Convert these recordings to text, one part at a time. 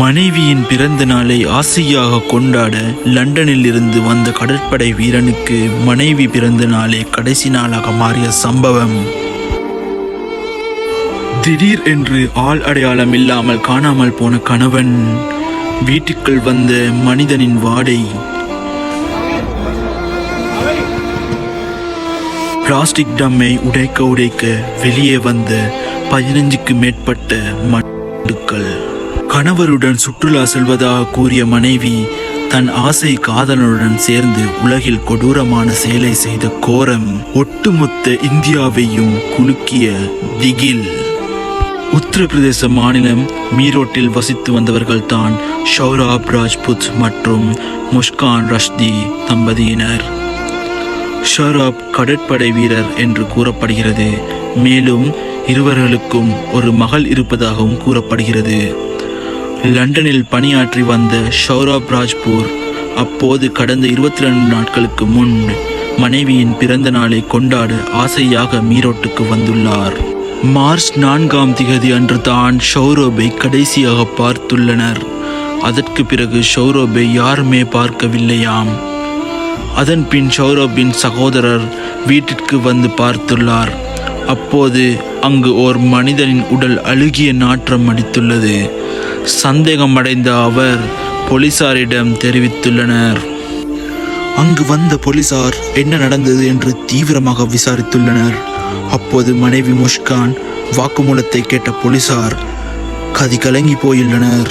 மனைவியின் பிறந்த நாளை ஆசையாக கொண்டாட லண்டனில் இருந்து வந்த கடற்படை வீரனுக்கு மனைவி பிறந்த நாளே கடைசி நாளாக மாறிய சம்பவம். திடீர் என்று ஆள் அடையாளம் இல்லாமல் காணாமல் போன கணவன் வீட்டுக்குள் வந்த மனிதனின் வாடை. பிளாஸ்டிக் டம்மை உடைக்க உடைக்க வெளியே வந்த பதினஞ்சுக்கு மேற்பட்ட மண்டுக்கள் கணவருடன் சுற்றுலா செல்வதாக கூறிய மனைவி தன் ஆசை காதலனுடன் சேர்ந்து உலகில் கொடூரமான செயலை செய்த கோரம் ஒட்டுமொத்த இந்தியாவையும் குலுக்கிய திகில். உத்தரப்பிரதேச மாநிலம் மீரோட்டில் வசித்து வந்தவர்கள் தான் ஷௌராப் ராஜ்புத் மற்றும் முஷ்கான் ரஷ்தி தம்பதியினர். ஷௌராப் கடற்படை வீரர் என்று கூறப்படுகிறது. மேலும் இருவர்களுக்கும் ஒரு மகள் இருப்பதாகவும் கூறப்படுகிறது. லண்டனில் பணியாற்றி வந்த ஷௌரப் ராஜ்பூர் அப்போது கடந்த இருபத்தி ரெண்டு நாட்களுக்கு முன் மனைவியின் பிறந்த நாளை கொண்டாட ஆசையாக மீரோட்டுக்கு வந்துள்ளார். மார்ச் நான்காம் திகதி அன்று தான் ஷௌரோபை கடைசியாக பார்த்துள்ளனர். அதற்கு பிறகு ஷௌரோபை யாருமே பார்க்கவில்லையாம். அதன் பின் சௌரபின் சகோதரர் வீட்டிற்கு வந்து பார்த்துள்ளார். அப்போது அங்கு ஓர் மனிதனின் உடல் அழுகிய நாற்றம் அடித்துள்ளது. சந்தேகமடைந்த அவர் போலீசாரிடம் தெரிவித்துள்ளனர். அங்கு வந்த போலீசார் என்ன நடந்தது என்று தீவிரமாக விசாரித்துள்ளனர். அப்போது மனைவி முஷ்கான் வாக்குமூலத்தை கேட்ட போலீசார் கதி கலங்கி போயுள்ளனர்.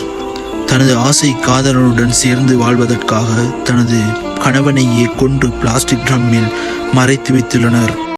தனது ஆசை காதலனுடன் சேர்ந்து வாழ்வதற்காக தனது கணவனையே கொன்று பிளாஸ்டிக் ட்ரம்மில் மறைத்து வைத்துள்ளனர்.